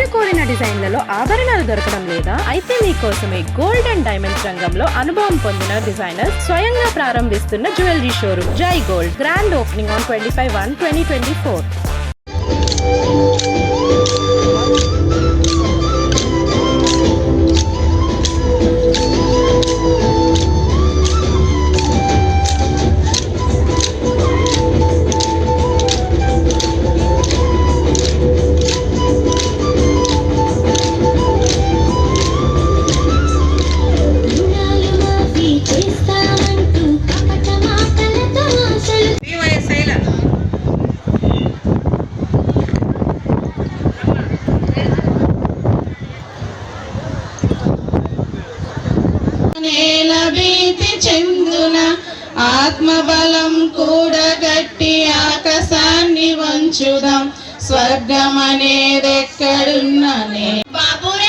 మీరు కోరిన డిజైన్లలో ఆభరణాలు దొరకడం లేదా అయితే మీకోసమే గోల్డ్ అండ్ డైమండ్స్ రంగంలో అనుభవం పొందిన డిజైనర్ స్వయంగా ప్రారంభిస్తున్న jewellery showroom Jai Gold grand opening on twenty five one twenty twenty four ఆత్మబలం కూడగట్టి ఆకాశాన్ని వంచుదాం. స్వర్గమనేదెక్కడున్ననే? బాబు